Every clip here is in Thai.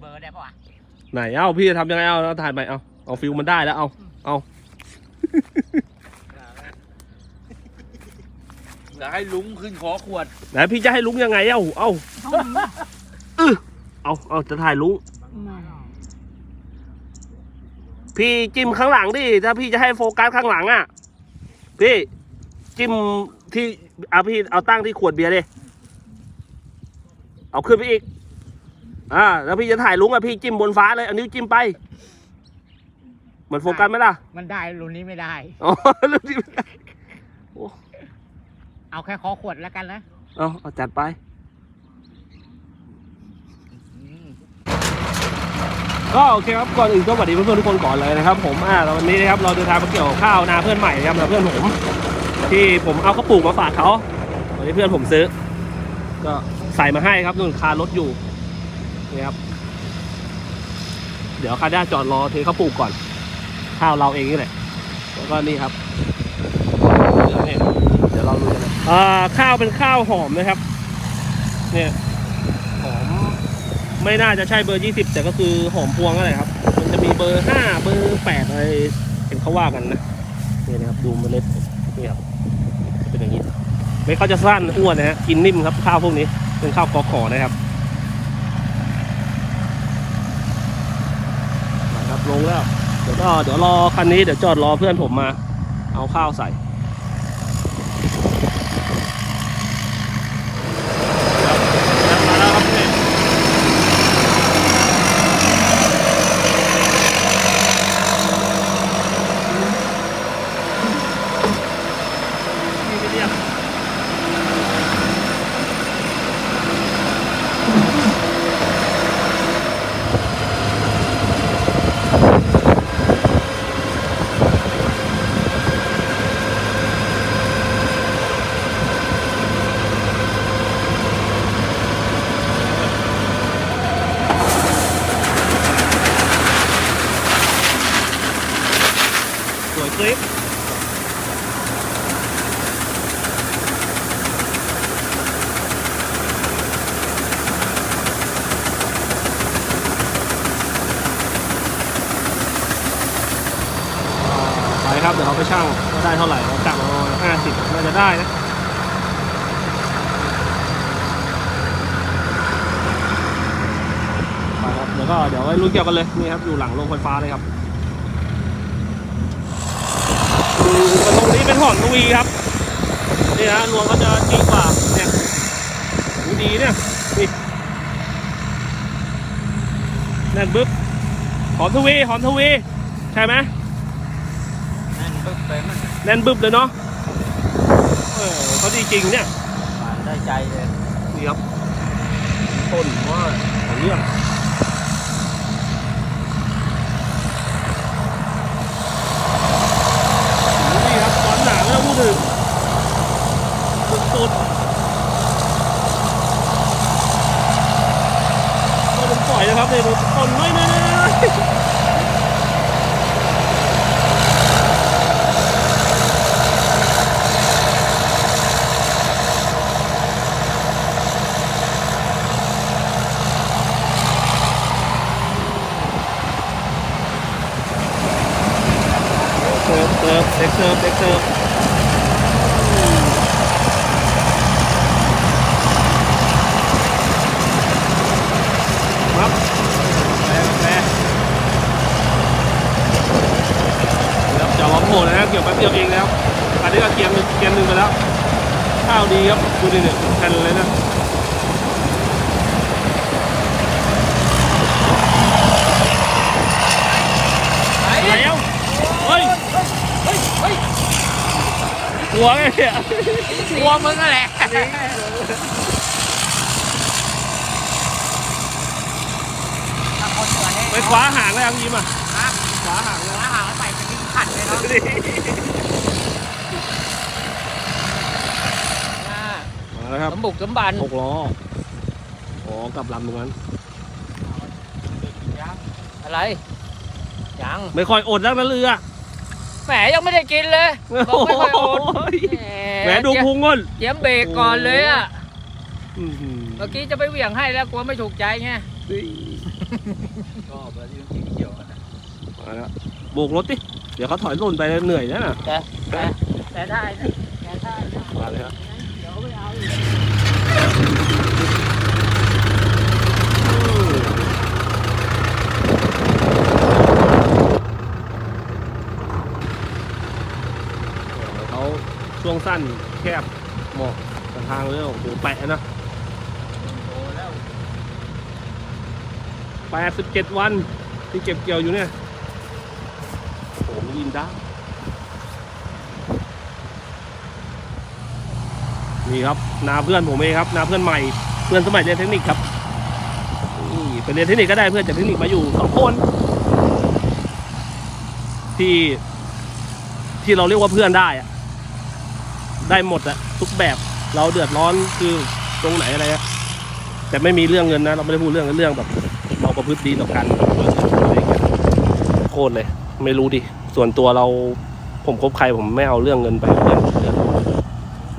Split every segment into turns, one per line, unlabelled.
เบอร์ได้ปะวะ
ไหนเอ้าพี่จะทำยังไงเอาเอาถ่ายไปเอาเอาฟิลมันได้แล้วเอาเอา
อยากให้ลุงขึ้นขอขวด
ไหนพี่จะให้ลุงยังไงเอ้าเอาเอาเอาจะถ่ายลุงพี่จิ้มข้างหลังดิถ้าพี่จะให้โฟกัสข้างหลังอะพี่จิ้มที่เอาพี่เอาตั้งที่ขวดเบียร์ดิเอาขึ้นไปอีก อ่าแล้วพี่จะถ่ายลุงอะพี่จิ้มบนฟ้าเลยเอานิ้วจิ้มไป เหมือนโฟกัสไหมล่ะ
มันได้รุ่นนี้ไม่ได้
อ๋อลูกที่ไม่ได้
เอาแค่ขอขวดแล้วกันนะ
เอาเอาจัดไปก็โอเคครับก่อนอื่นก็สวัสดีเพื่อนๆทุกคนก่อนเลยนะครับ ผมอ่าแล้ววันนี้นะครับเราเดินทางมาเกี่ยวกับข้าวนาเพื่อนใหม่นะครับนาเพื่อนผม ที่ผมเอากระปุกมาฝากเขาวันนี้เพื่อนผมซื้อ ก็ใส่มาให้ครับนู่นคารถอยู่ นี่ครับ เดี๋ยวคาด้าจอดรอเทข้าวปลูกก่อน ข้าวเราเองนี่แหละ แล้วก็นี่ครับเดี๋ยวนี่เดี๋ยวเราดูกันนะอ่าข้าวเป็นข้าวหอมนะครับ เนี่ยหอมไม่น่าจะใช่เบอร์ยี่สิบแต่ก็คือหอมพวงอะไรครับ มันจะมีเบอร์ห้าเบอร์แปดอะไรเห็นเขาว่ากันนะนี่นะครับดูเมล็ดนี่ครับเป็นอย่างนี้เม็ดเขาจะสั้นอ้วนนะฮะกินนิ่มครับข้าวพวกนี้เป็นข้าวกอขอนะครับนะครับ ลงแล้ว เดี๋ยวก็เดี๋ยวรอคันนี้เดี๋ยวจอดรอเพื่อนผมมา เอาข้าวใส่ มาแล้วครับเนี่ยนี่ไม่เรียกสวยคลิปไปครับ เดี๋ยวเราไปช่างว่าได้เท่าไหร่เราจับประมาณห้าสิบน่าจะได้นะ ไปครับ เดี๋ยวก็เดี๋ยวไว้รู้เกี่ยวกันเลยนี่ครับอยู่หลังโรงไฟฟ้าเลยครับอืมตรงนี้เป็นหอมทวีครับนี่ฮะรวงก็จะดีกว่าเนี่ยดูดีเนี่ยนี่แน่นบึ๊บหอมทวีหอมทวีใช่ไหม
นั่นปึ๊บไปมัน
แน่นบึ๊บเลยเนาะเออเขาดีจริงเนี่ย
หวานได้ใจเลย
นี่ครับต้นว่าของเรื่องนี่ครับตอนหนาไม่ต้องพูดถึงสุดๆต้นผมปล่อยนะ ครับเนี่ยดูต้นไม่ไม่ไม่ไม่เสิร์ฟเสิร์ฟเด็กเสิร์ฟเด็กเสิร์ฟครับกาแฟกาแฟเดี๋ยวจะมาโผล่นะครับเกี่ยวแป๊บเดียวเองแล้วอันนี้ก็เกียมหนึ่งเกียมหนึ่งไปแล้ว ข้าวดีครับดูดิเนี่ยแผ่นเลยนะแล้วเฮ้ย
เฮ้ยเฮ้ย
หัวไงเนี่ย
กลัวมึงอะแหละ
ไปคว้าหางแล้วยังยิ้มอะ
ฮะ
คว้าหางแล้ว
อาหารใส่เป็นนิ้วขัดเลยเนาะ
มาแล้วครับ
สมบุกสมบัน
หกล้ออ๋อกลับลำตรงนั้น
อะไรยัง
ไม่ค่อยอดแล้วนะเรือ
แหมยังไม่ได้กินเลยบอกไม่ค่อยอด
โอ้ยแหมดูพุงก้น
เตรียมเบรกก่อนเลยอะ
อื้อหือ
เมื่อกี้จะไปเหวี่ยงให้แล้วกลัวไม่ถูกใจไง
อ
ชอบแล้วที่มันสีเขียวอะนะ
มาแล้วโบกรถดิเดี๋ยวเขาถอยหล่นไปเหนื่อยนะน่ะ
แต่แต่แต่ได้นะแต่ได้นะ
มาเลยครับ
เขา
ช่วงสั้นแคบเหมาะกับทางเลยโอ้โหแปะนะ
แล้ว
แปดสิบเจ็ดวันที่เก็บเกี่ยวอยู่เนี่ยโอ้โหยินได้ นี่ครับนาเพื่อนผมเองครับนาเพื่อนใหม่เพื่อนสมัยเรียนเทคนิคครับนี่ไปเรียนเทคนิคก็ได้เพื่อนจากเทคนิคมาอยู่สองคนที่ที่เราเรียกว่าเพื่อนได้อะได้หมดอะทุกแบบเราเดือดร้อนคือตรงไหนอะไรอะแต่ไม่มีเรื่องเงินนะ เราไม่ได้พูดเรื่องเรื่องแบบเราประพฤติดีต่อกันอะไรเงี้ยโคตรเลย ไม่รู้ดิ ส่วนตัวเราผมคบใครผมไม่เอาเรื่องเงินไปเรื่องเดือด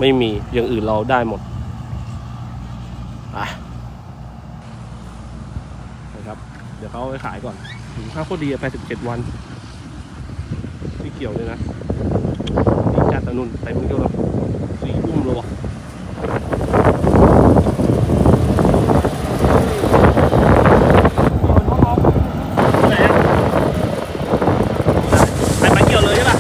ไม่มี อย่างอื่นเราได้หมดอะนะครับ เดี๋ยวเขาไปขายก่อนถึงค่าโคตรดีอะ87วันที่เกี่ยวเลยนะนี่จัดตะนุนเต็มเกี่ยวแล้วสี่อุ้มเลยวะไหนอะไปไปเกี่ยวเลยใช่ปะ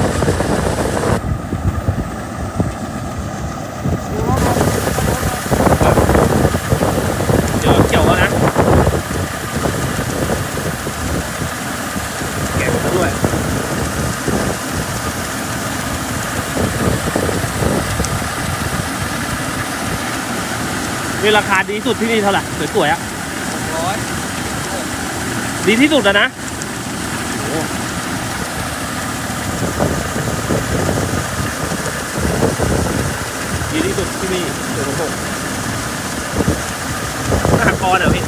เดี๋ยวเกี่ยวแล้วนะแกะมาด้วย นี่ราคาดีที่สุดที่นี่เท่าไหร่สวยๆอะ
ร้อย
ดีที่สุดแล้วนะดีที่สุดที่นี่เดี๋ยวผมบอกทหากรเหรอพี่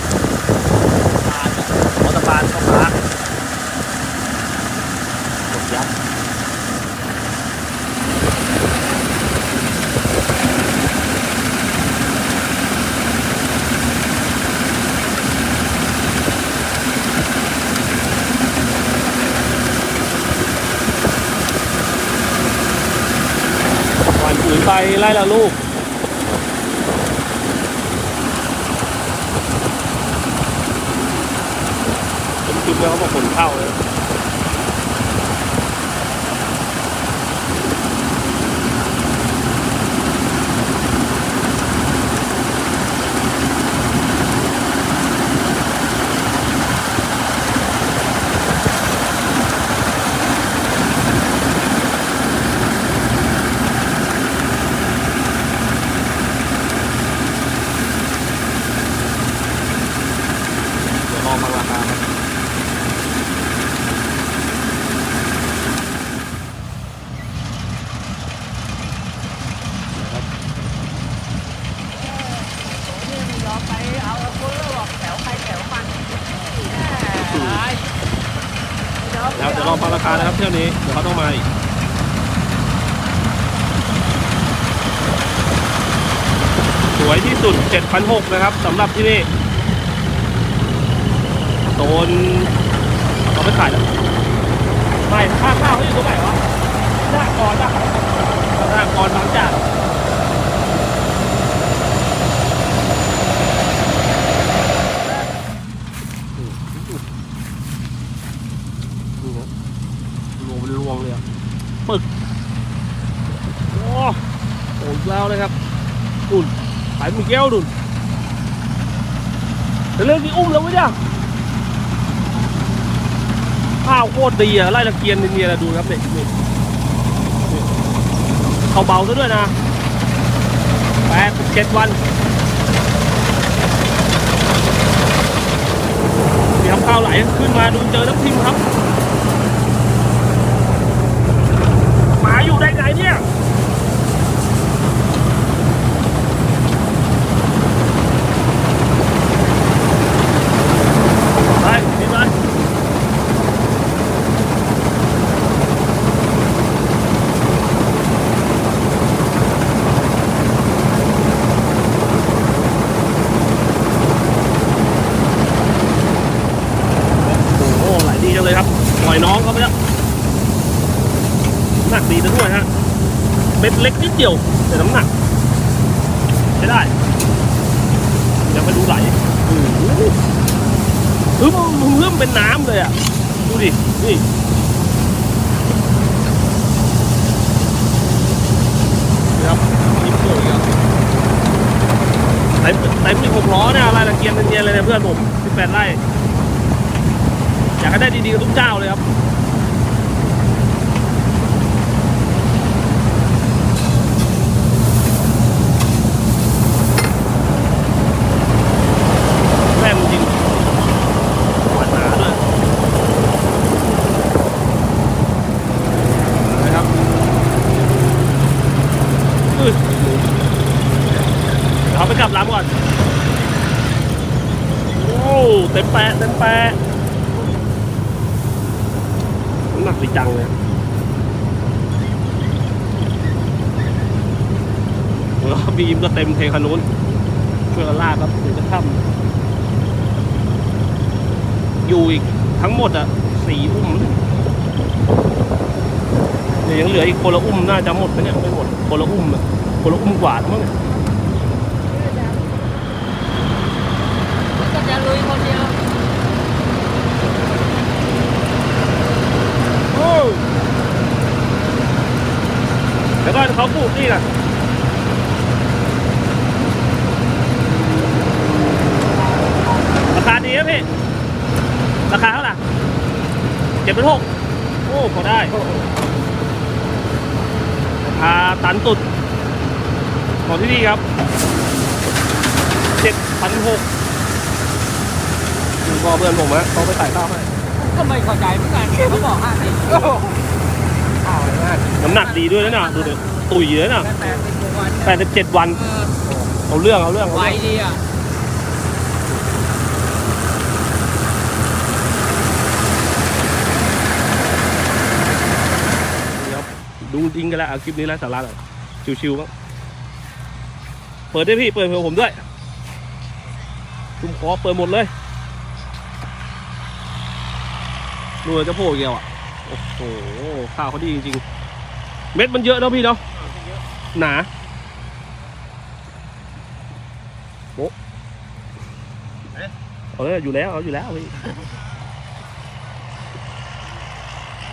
ตาลอะ
มอเตอร์บานเข้ามาหมดยับหวานปุ๋ยไปไล่ละลูกผมคิดแล้วเขาบอกคนเข้าเลยเดี๋ยวลองมาราคาครับ
นี่ไม่ยอมไปเอาคนแล้วบอกแถวใครแถวมันตาย
แล้วเดี๋ยวลองฟังราคานะครับเที่ยวนี้ เดี๋ยวเขาต้องมาอีก สวยที่สุด 7,600นะครับสำหรับที่นี่โซนเขาไม่ขายแล้วไม่ค่าข้าวเขาอยู่ตรงไหนวะหน้ากรป่ะหน้ากรบางจากนี่นะรวมเป็นรวงเลยอะปึก โอ้โหอีกแล้วนะครับดุนายมีแก้วดุนแต่เรื่องที่อุ้มแล้วว้เนี่ยข้าวโคตรดีอะไล่ตะเกียนเนียนๆอะดูครับเด็กนี่เขาเบาซะด้วยนะแปดเจ็ดวันเดี๋ยวข้าวไหลขึ้นมาดูเจอน้ำทิมครับหมาอยู่ได้ไงเนี่ย ไปดีไหม ล่อยน้องเขาไปแล้วน้ำหนักดีนะด้วยฮะเม็ ดเดียวแต่น้ำหนักใช้ได้ยังไม่ดูไหลอ้โหอึ้มมึงเริ่มเป็นน้ำเลยอะ ดูดิ นี่ครับยิบโป่งอะไอ้ไอ้ผู้หกล้อเนี่ยอะไรละเกียนเนียนๆเลยเนี่ยเพื่อนผม18ไร่อยากให้ได้ดีๆกับทุกเจ้าเลยครับ แม่นจริงหวานหนาด้วยนะครับอุ้ยเอาไปกลับร้านก่อน โอ้เต็ม แปะเต็มแปะน้ำหนักดีจังเลยแล้วบีมก็เต็มเทคันนู้นช่วยกันลากครับถึงจะค่ำอยู่อีกทั้งหมดอะสี่อุ้มเดี๋ยวยังเหลืออีกคนละอุ้มน่าจะหมดนะเนี่ยไม่หมดคนละอุ้มอะคนละอุ้มกว่ามั้งเนี่ย
ก็จะลุยคนเดียว
โอ้ แล้วก็เขาปลูกนี่นะราคาดีครับพี่ ราคาเท่าไหร่เจ็ดเป็นหกโอ้พอได้ราคาตันตุด ของที่นี่ครับเจ็ดพันหกพ่อเพื่อนผมอะเขาไปใส่ข้าวให้
ก็ไม่เข้าใจเหมือนกันเขาบอกห้าสิบ
น้ำหนักดีด้วยนะเนี่ยดูดิตุยเลยนะ
แปดสิบกว่าวัน
แปดสิบเจ็ดวัน
เออ
เอาเรื่องเอาเรื่องเอา
ไว
เรื่อง
ดีอะ
นี่ครับดูจริงกันแล้วเอาคลิปนี้แล้วสาระหน่อยชิวๆบ้างเปิดด้วยพี่เปิดเผื่อผมด้วยคุมคอเปิดหมดเลยดูเลยจะโผล่อีกแล้วอะ โอ้โหข้าวเขาดีจริงๆ เม็ดมันเยอะเนาะพี่เนาะหนาโอ้เอออยู่แล้วเอาอยู่แล้วพี่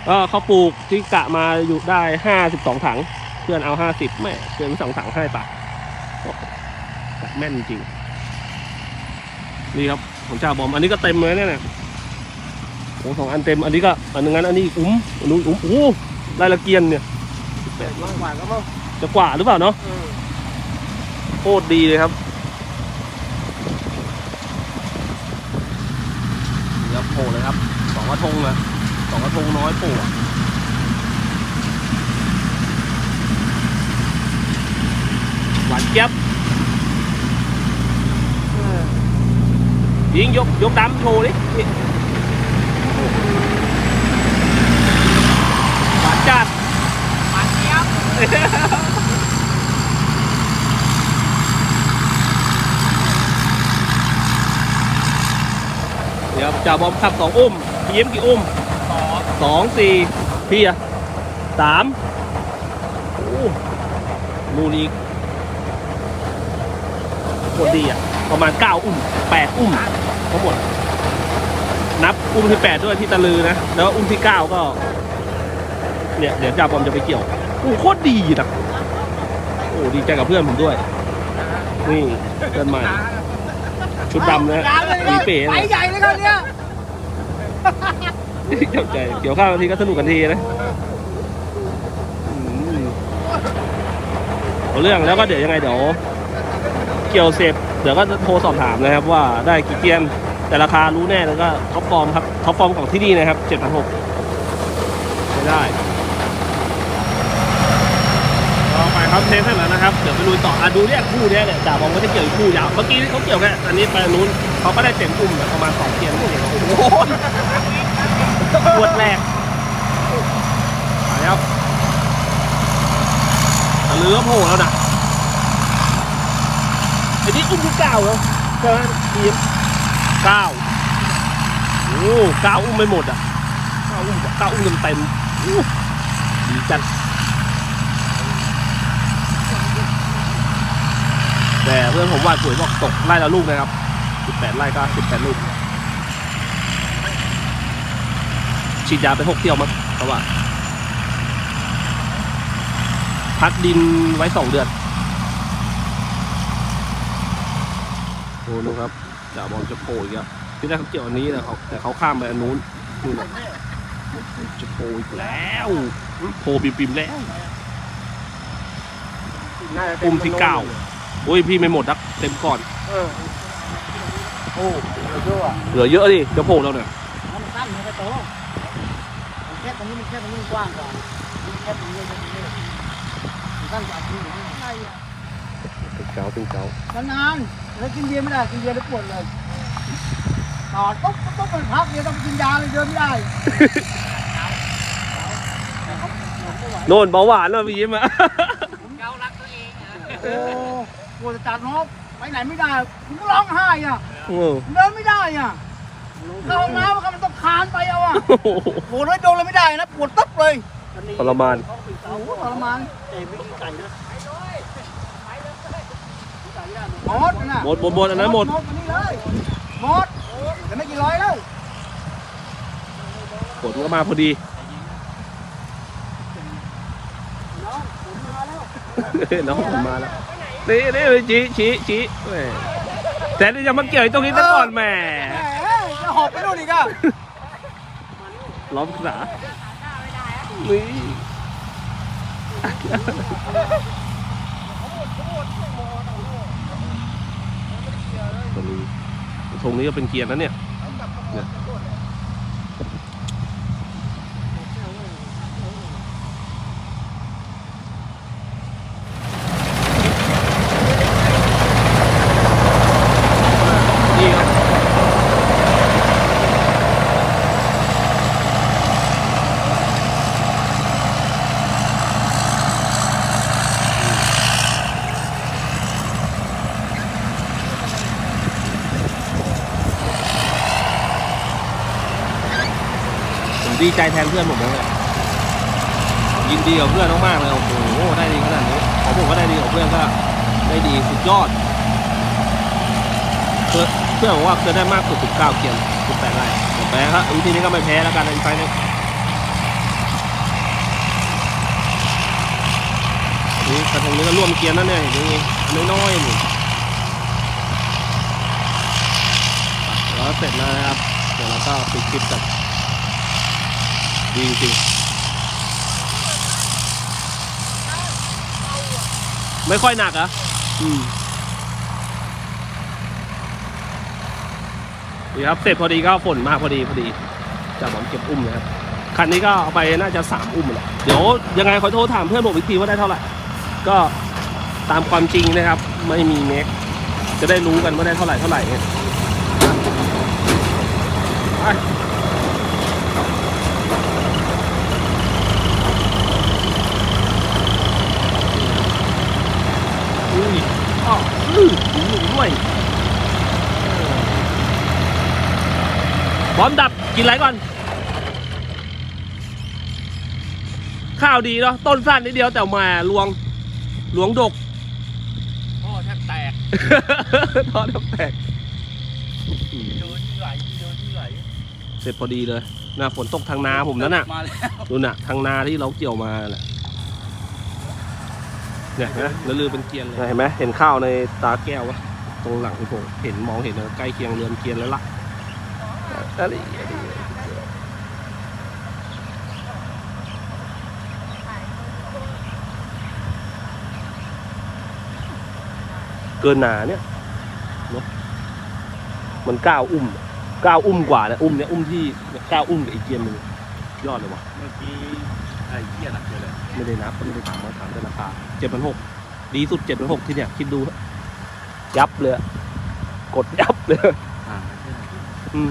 ก็เขาปลูกที่กะมาอยู่ได้ห้าสิบสองถัง เพื่อนเอาห้าสิบแม่เพื่อนสองถังให้ปะโอ้โหกะแม่นจริงนี่ครับของจ่าบอมอันนี้ก็เต็มเลยเนี่ย โอ้สองอันเต็ม อันนี้ก็อันหนึงอันอันนี้อีกอุ้มอันนู้นอุ้มโอ้ลายละเกียนเนี่ย
แปดวันกว่าก็มั้ง
จะกว่าหรือเปล่าเนาะโคตรดีเลยครับนี่ครับโผล่เลยครับสองกระทงนะสองกระทงน้อยโผล่อะหวานเจี๊ยบเออยิงยกยกดำโชว์ดิ นี่หวานจัด
มันเนี้ยบ
เดี๋ยวจ่าบอมขับสองอุ้มพี่ยิ้มกี่อุ้ม
สอง
สองสี่พี่อะสามโอ้มูนีคนดีอะประมาณเก้าอุ้มแปดอุ้มทั้งหมด นับอุ้มที่แปดด้วยที่ตะลือนะ แล้วอุ้มที่เก้าก็ เนี่ยเดี๋ยวจ่าบอมจะไปเกี่ยวโอ้โคตรดีนะโอ้ดีใจกับเพื่อนผมด้วย นี่เพื่อนใหม่ ชุดดำนะ
ยาวเลย
มีเป๋
ไป
เลย
ใหญ่เลยครับเนี่ย
เกี่ยวใจเกี่ยวข้าวบางทีก็สนุกกันทีนะอืมเอาเรื่องแล้วก็เดี๋ยวยังไงเดี๋ยว เกี่ยวเสร็จเดี๋ยวก็จะโทรสอบถามนะครับว่าได้กี่เกียนแต่ราคารู้แน่แล้วก็ท็อปฟอร์มครับท็อปฟอร์มของที่นี่นะครับเจ็ดพันหกไม่ได้ต่อไป ครับเทสให้แล้วนะครับ เดี๋ยวไปลุยต่ออะดูเนี่ยคู่เนี้ยเนี่ยจ่าบอมก็จะเกี่ยวอีกคู่ยาว เมื่อกี้เขาเกี่ยวแค่อันนี้ไปนู้นเขาก็ได้เต็มกลุ่มแบบประมาณสองเกียนโอ้โหขวดแรกไปครับเลือโผล่แล้วนะไอ้นี่อุ้มที่เก้าแล้วใช่ไหมทีมเก้าโอ้เก้าอุ้มไม่หมดอะ
อ๋อ
อุ้มเก้าอุ้มเต็มดีจัด แต่เพื่อนผมว่าปุ๋ยบอกตกไร่ละลูกนะครับสิบแปดไร่ก็สิบแปดลูก ฉีดยาไปหกเที่ยวมั้งเพราะว่า พักดินไว้สองเดือน โอ้ดูครับจ่าบอลจะโผล่อีกแล้วที่แรกเขาเกี่ยวอันนี้นะเขาแต่เขาข้ามไปอันนู้นนู่นน่ะจะโผล่อีกแล้วโผล่ปิมๆแล้ว
น่าจะ
ปุ่มที่เก้าโอ้ยพี่ไม่หมดนักเต็มก่อน
เออโอ้เยอะอะ
เหลือเยอะดิจะโผล่แล้วเนี่ย
มันสั้นมันก็โตมันแค่ตรงนี้มันแค่ตรงนี้มันกว้างกว่ามันแค่ตรงนี้ตรงนี้มันสั้นกว่าที่นี่ใช่อะ
เป็นเก้าเป็นเก้านา
นๆแล้วกินเบียร์ไม่ได้กินเบียร์แล้วปวดเลยต่อตุ๊บตุ๊บตุ๊บมันพักเดียวต้องไปกินยาเลยเดินไม่ได้
โน่นเบาหวานแล้วพี่ยิ้มอะ
เการักตัวเองโอ้ปวดจะจัดน้องไปไหนไม่ได้ผมก็ร้องไห้อะ
โอ้
เดินไม่ได้อะเข้าห้องน้ำมันต้องคานไปเอาอะ
โห
ปวดเลยโดนเลยไม่ได้นะปวดตึ๊บเลย
ทรมาน
โอ้โหทรมานเตะไม่กินไก่นะหมดนะ
หมดหมดหมดอันนั้นหมด
หมดอันนี้เลยหมดแต่ไม่กี่ร้อยแล้ว
ฝนก็มาพอดี
น้องผมมาแล้ว
น้องผมมาแล้วนี่นี่ชี้ชี้ชี้แหมแต่นี่จะมาเกี่ยวไอ้ตรงนี้ซะก่อนแหม
แหมจะหอบไปดูนอีกอะ
ล้อมสานี่ตรงนี้ตรงนี้ก็เป็นเกียร์นะเนี่ยเนี่ยนี่ครับ ผม ดีใจแทนเพื่อนผมเลยยินดีกับเพื่อนมากๆเลยโอ้โหได้ดีขนาดนี้ของผมก็ได้ดีกับเพื่อนก็ได้ดีสุดยอดเพื่อนเพื่อนบอกว่าเคยได้มากสุด19เกียร์18ไร่แต่แพ้ครับวิธีนี้ก็ไม่แพ้แล้วกันในไฟล์นี้นี่กระทงนี้ก็ร่วมเกียร์นั่นเนี่ยอย่างนี้น้อยๆนี่แล้วเสร็จแล้วนะครับ เดี๋ยวเราก็ปิดคลิปกัน ดีจริงๆไม่ค่อยหนักเหรอะอืมดีครับ เสร็จพอดีก็ฝนมาพอดีพอดีจะหมอมเก็บอุ้มนะครับ คันนี้ก็เอาไปน่าจะสามอุ้มแหละเดี๋ยวยังไงขอโทษถามเพื่อนผมอีกทีว่าได้เท่าไหร่ ก็ตามความจริงนะครับ ไม่มีเมคจะได้รู้กันว่าได้เท่าไหร่เท่าไหร่เนี่ยไป อุ้ ยอ้าวอื้อหมูด้วยพร้อมดับกินอะไรก่อน ข้าวดีเนาะต้นสั้นนิดเดียวแต่มาลวงหลวงดก
พ่อแทบแตก
ทอดแตก
โดนที่ไหลโดนที่ไหล
เสร็จพอดีเลยน่ะฝนตกทางนาผมนั่นน่ะดูน่ะ ทางนาที่เราเกี่ยวมาแหละ เนี่ยนไหมแล้วลือเป็นเกรียนเลย เห็นไหมเห็นข้าวในตาแก้ววะตรงหลังที่ผมเห็นมองเห็นใกล้เคียงเรือนเกรียนแล้วล่ะอะไรเกินหนาเนี่ยเนอะมันก้าวอุ้มก้าวอุ้มกว่านะอุ้มเนี่ยอุ้มที่ก้าวอุ้มกับอีกเกียนหนึ่งยอดเลยวะ
เมื่อกี้ ไอ้เหี้ยหนักเลย
ไม่ได้นับไม่ได้ถามมาถามแต่ราคาเจ็ดพันหกดีสุดเจ็ดพันหกที่เนี่ยคิดดูยับเลยอะกดยับเลย
อ่า
อืม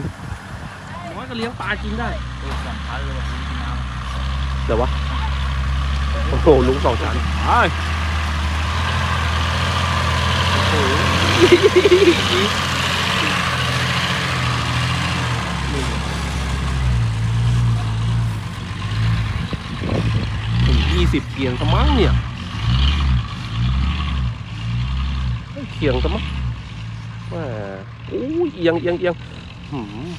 น้อยก็เลี้ยงปลากินได้
ตัวสองพันเลยว่ะคุณน้ำ
เดี๋ยววะโอ้โหลุงสองชั้นไปโอ้โห สิบเกียงสมั้งเนี่ยไม่เคียงสมั้งแหม่โอ้ยเอียงเอียงเอียงหืม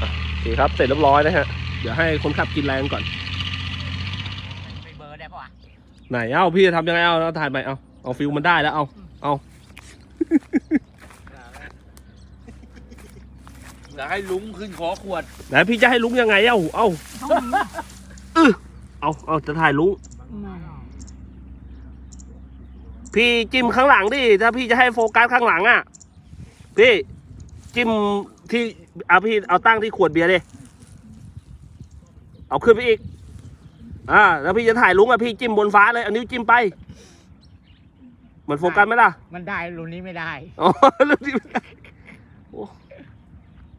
อะโอเคครับ เสร็จเรียบร้อยนะฮะ เดี๋ยวให้คนขับกินแรงก่อน
ไปเบอร์ได้ปะวะ
ไหนเอ้าพี่จะทำยังไงเอาเอาถ่ายไปเอาเอาฟิลมันได้แล้วเอาเอา
อยากให้ลุงขึ้นขอขวด
ไหนพี่จะให้ลุงยังไงเอ้าเอาอื้อเอาเอาจะถ่ายลุงพี่จิ้มข้างหลังดิถ้าพี่จะให้โฟกัสข้างหลังอะพี่จิ้มที่เอาพี่เอาตั้งที่ขวดเบียร์ดิเอาขึ้นไปอีกอ่าแล้วพี่จะถ่ายลุงอะพี่จิ้มบนฟ้าเลยเอานิ้วจิ้มไปมันโฟกัสไหมล่ะ
มันได้รุ่นนี้ไม่ได้
อ๋อแล้วที่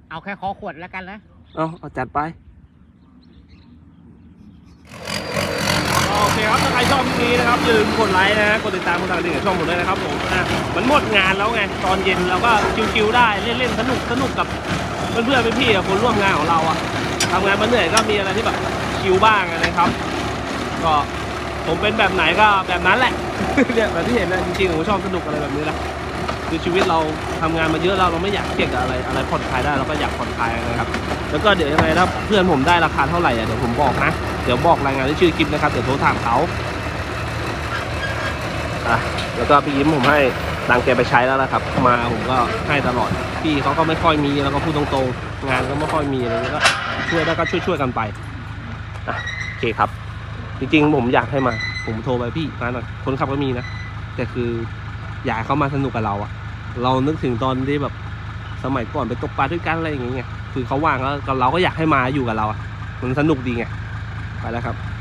เอาแค่ขอขวดแล้วกันนะ
เอาเอาจัดไป โอเคครับถ้าใครชอบคลิปนี้นะครับอย่าลืมกดไลค์นะกดติดตามกดติดตามช่องผมด้วยนะครับผมอะมันหมดงานแล้วไงตอนเย็นเราก็ชิวๆได้เล่นๆสนุกสนุกกับเพื่อนๆพี่ๆคนร่วมงานของเราอะทำงานมาเหนื่อยก็มีอะไรที่แบบชิวบ้างอะนะครับ ก็ผมเป็นแบบไหนก็แบบนั้นแหละ เนี่ยแบบที่เห็นนะจริงๆผมชอบสนุกอะไรแบบนี้แหละ คือชีวิตเราทำงานมาเยอะเราเราไม่อยากเครียดกับอะไรอะไรผ่อนคลายได้เราก็อยากผ่อนคลายนะครับ แล้วก็เดี๋ยวยังไงถ้าเพื่อนผมได้ราคาเท่าไหร่อะเดี๋ยวผมบอกนะ เดี๋ยวบอกรายงานที่ชื่อคลิปนะครับเดี๋ยวโทรถามเขาอะแล้วก็พี่ยิ้มผมให้ตังแกไปใช้แล้วนะครับ มาผมก็ให้ตลอดพี่เขาก็ไม่ค่อยมีแล้วก็พูดตรงๆ งานก็ไม่ค่อยมีอะไรเงี้ยก็ช่วยได้วก็ช่วยๆกันไปอะโอเคครับ จริงๆผมอยากให้มา ผมโทรไปพี่มาหน่อยคนขับก็มีนะ แต่คือ อยากให้เขามาสนุกกับเราอะเรานึกถึงตอนที่แบบสมัยก่อนไปตกปลาด้วยกันอะไรอย่างเงี้ยคือเขาว่างแล้วเราก็อยากให้มาอยู่กับเราอะมันสนุกดีไงไปแล้วครับ